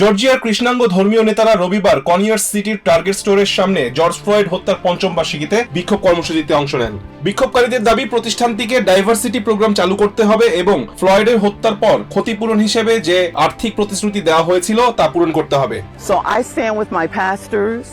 জর্জিয়ার কৃষ্ণাঙ্গ ধর্মীয় নেতারা রবিবার কনিয়ার্স সিটির টার্গেট স্টোরের সামনে জর্জ ফ্লয়েড হত্যার পঞ্চম বার্ষিকীতে বিক্ষোভ কর্মসূচিতে অংশ নেন। বিক্ষোভকারীদের দাবি প্রতিষ্ঠানটিকে ডাইভার্সিটি প্রোগ্রাম চালু করতে হবে এবং ফ্লয়েডের হত্যার পর ক্ষতিপূরণ হিসেবে যে আর্থিক প্রতিশ্রুতি দেওয়া হয়েছিল তা পূরণ করতে হবে। So I stand with my pastors,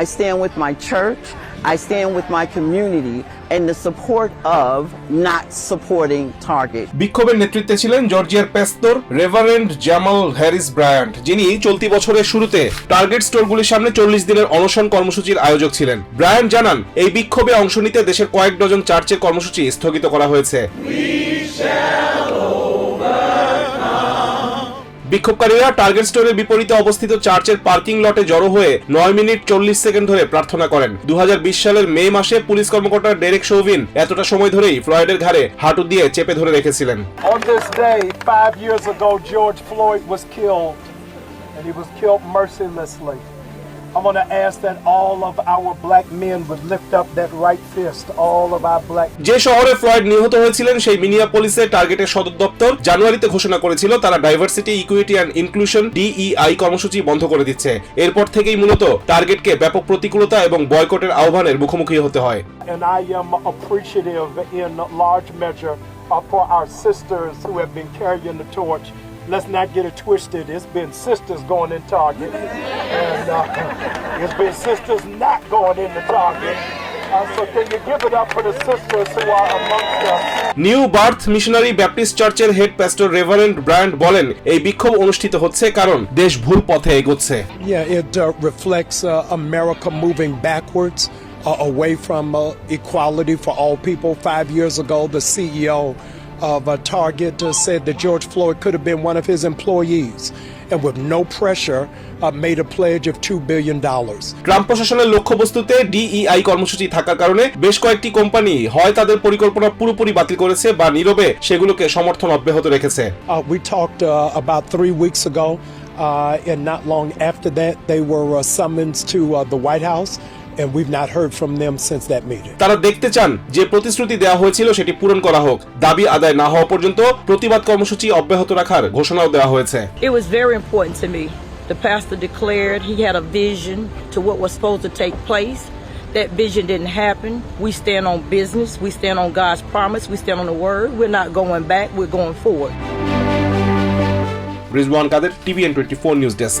I stand with my church, I stand with my community in the support of not supporting Target. বিক্ষোভের নেতৃত্বে ছিলেন জর্জিয়ার pastor reverend Jamal Harris Bryant, যিনি চলতি বছরের শুরুতে টার্গেট স্টোরগুলির সামনে চল্লিশ দিনের অনশন কর্মসূচির আয়োজক ছিলেন ব্রায়ান্ট জানান, এই বিক্ষোভে অংশ নিতে দেশের কয়েক ডজন চার্চের কর্মসূচি স্থগিত করা হয়েছে বিক্ষোভকারীরা টার্গেট স্টোরের বিপরীতে অবস্থিত চার্চের পার্কিং লটে জড়ো হয়ে নয় মিনিট চল্লিশ সেকেন্ড ধরে প্রার্থনা করেন দু হাজার বিশ সালের মে মাসে পুলিশ কর্মকর্তা ডেরেক শোভিন এতটা সময় ধরেই ফ্লয়েডের ঘাড়ে হাঁটু দিয়ে চেপে ধরে রেখেছিলেন and he was killed mercilessly. I want to ask that all of our black men would lift up that right fist, all of our black যে শহরে ফ্লয়েড নিহত হয়েছিলেন সেই মিনিয়াপলিসে টার্গেটের সদর দপ্তর জানুয়ারিতে ঘোষণা করেছিল তারা diversity equity and inclusion DEI কর্মসূচি বন্ধ করে দিচ্ছে এরপর থেকেই মূলত টার্গেটকে ব্যাপক প্রতিকূলতা এবং বয়কটের আহ্বানের মুখোমুখি হতে হয় and I am appreciative in large measure uh, for our sisters who have been carrying the torch. Let's not get it twisted. It's been sisters going in Target, and uh, it's been sisters not going into Target. Uh, so can you give it up for the sisters who are amongst us? New Birth Missionary Baptist চার্চের head pastor reverend Bryant বলেন এই বিক্ষোভ অনুষ্ঠিত হচ্ছে কারণ দেশ ভুল পথে এগোচ্ছে Yeah, it uh, reflects uh, America moving backwards uh, away from uh, equality for all people. Five years ago, the CEO of uh, Target uh, said that George Floyd could have been one of his employees, and with no pressure, uh, made a pledge of $2 billion. Trump প্রশাসনের লক্ষ্যবস্তুতে DEI কর্মসূচি থাকার কারণে বেশ কয়েকটি company হয় তাদের পরিকল্পনা পুরোপুরি বাতিল করেছে বা নীরবে সেগুলোকে সমর্থন অব্যাহত রেখেছে Uh, we talked uh, about three weeks ago, uh, and not long after that, they were uh, summoned to uh, the White House, and we've not heard from them since that meeting. তারা দেখতে চান যে প্রতিশ্রুতি দেওয়া হয়েছিল সেটি পূরণ করা হোক দাবি আদায় না হওয়া পর্যন্ত প্রতিবাদ কর্মসূচি অব্যাহত রাখার ঘোষণাও দেওয়া হয়েছে It was very important to me. The pastor declared he had a vision to what was supposed to take place. That vision didn't happen. We stand on business. We stand on God's promise. We stand on the word. We're not going back. We're going forward. Rizwan Kader TVN twenty four news desk